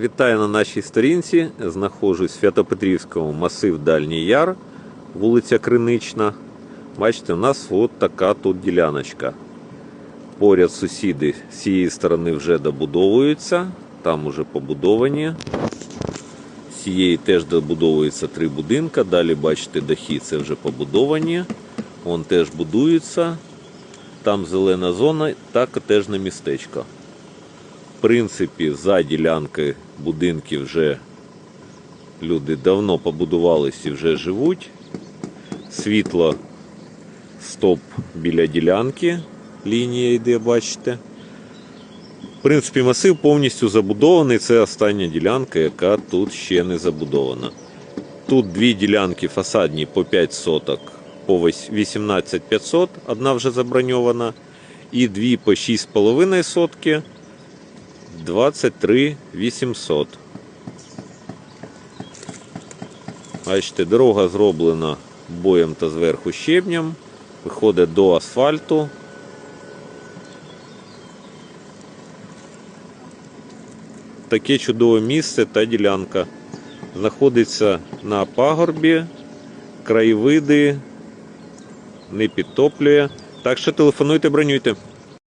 Вітаю на нашій сторінці. Знаходжусь в Свято-Петрівському масив Дальній Яр, вулиця Кринична. Бачите, у нас от така тут діляночка. Поряд сусіди з цієї сторони вже добудовуються, там уже побудовані. З цієї теж добудовуються три будинка. Далі бачите, дахи це вже побудовані. Вон теж будуються. Там зелена зона та котежне містечко. Принципі, за ділянки будинків вже люди давно побудувалися і вже живуть. Світло стоп біля ділянки. Лінія йде, бачите. В принципі, масив повністю забудований. Це остання ділянка, яка тут ще не забудована. Тут дві ділянки фасадні по 5 соток по 18 500, одна вже заброньована. І дві по 6,5 сотки 23 800. Бачите, дорога зроблена боєм та зверху щебнем. Виходить до асфальту. Таке чудове місце та ділянка. Знаходиться на пагорбі, краєвиди, не підтоплює. Так що телефонуйте, бронюйте.